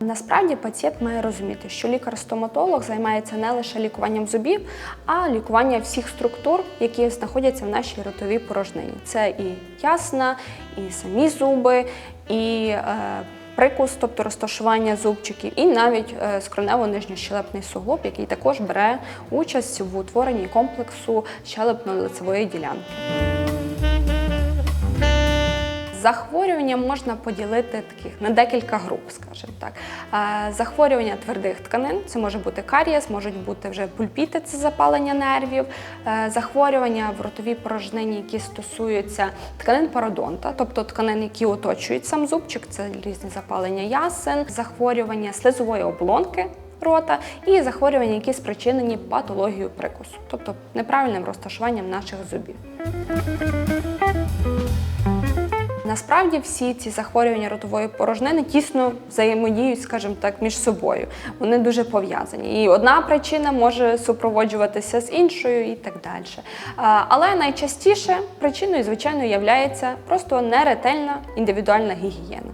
Насправді пацієнт має розуміти, що лікар-стоматолог займається не лише лікуванням зубів, а лікуванням всіх структур, які знаходяться в нашій ротовій порожнині. Це і ясна, і самі зуби, і е, прикус, тобто розташування зубчиків, і навіть е, скронево-нижньощелепний суглоб, який також бере участь в утворенні комплексу щелепно-лицевої ділянки. Захворювання можна поділити таких на декілька груп, скажімо так. Захворювання твердих тканин це може бути карієс, можуть бути вже пульпіти, це запалення нервів, Е, захворювання в ротовій порожнині, які стосуються тканин пародонта, тобто тканин, які оточують сам зубчик, це різні запалення ясен, захворювання слизової оболонки. Рота і захворювання, які спричинені патологією прикусу, тобто неправильним розташуванням наших зубів. Насправді всі ці захворювання ротової порожнини тісно взаємодіють, скажімо так, між собою. Вони дуже пов'язані. І одна причина може супроводжуватися з іншою, і так далі. Але найчастіше причиною, звичайно, є просто неретельна індивідуальна гігієна.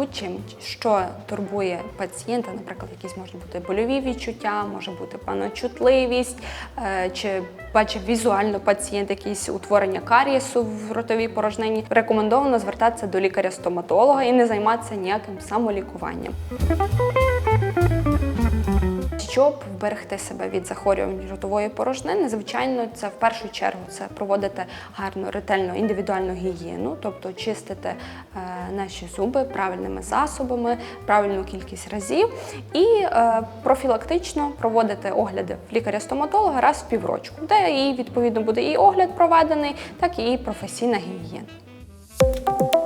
Будь-чим, що турбує пацієнта, наприклад, якісь можуть бути больові відчуття, може бути паночутливість, е, чи бачив візуально пацієнт якісь утворення карієсу в ротовій порожнині. Рекомендовано звертатися до лікаря-стоматолога і не займатися ніяким самолікуванням. Щоб вберегти себе від захворювань ротової порожнини, звичайно, це в першу чергу це проводити гарну, ретельну індивідуальну гігієну, тобто чистити е, наші зуби правильними засобами, правильну кількість разів, і е, профілактично проводити огляди в лікаря-стоматолога раз в піврочку, де і відповідно буде і огляд проведений, так і професійна гігієна.